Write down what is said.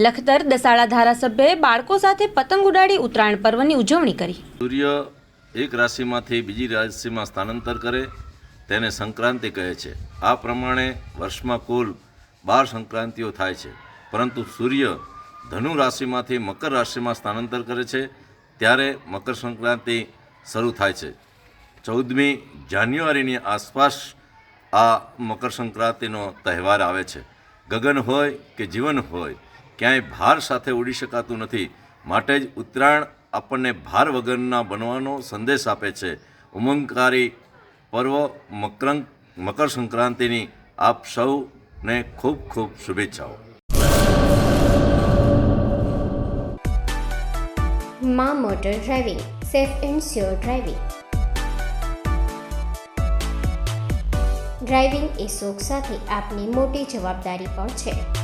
લખતર દસાડા ધારાસભ્યએ બાળકો સાથે પતંગ ઉડાડી ઉત્તરાયણ પર્વની ઉજવણી કરી. સૂર્ય એક રાશિમાંથી બીજી રાશિમાં સ્થાનાંતર કરે તેને સંક્રાંતિ કહે છે. આ પ્રમાણે વર્ષમાં કુલ બાર સંક્રાંતિઓ થાય છે. પરંતુ સૂર્ય ધનુ રાશિમાંથી મકર રાશિમાં સ્થાનાંતર કરે છે. ત્યારે મકર સંક્રાંતિ શરૂ થાય છે. ચૌદમી જાન્યુઆરીની આસપાસ આ મકર સંક્રાંતિનો તહેવાર આવે છે. ગગન હોય કે જીવન હોય ક્યાંય ભાર સાથે ઉડી શકાતું નથી. માટે જ ઉત્તરાયણ આપણને ભાર વગરના બનવાનો સંદેશ આપે છે. ઉમંગકારી પર્વ મકરંક મકર સંક્રાંતિની આપ સૌને ખૂબ ખૂબ શુભેચ્છાઓ. માં motor driving, safe and sure driving. Driving એ શોખ સાથે આપની મોટી જવાબદારી પણ છે.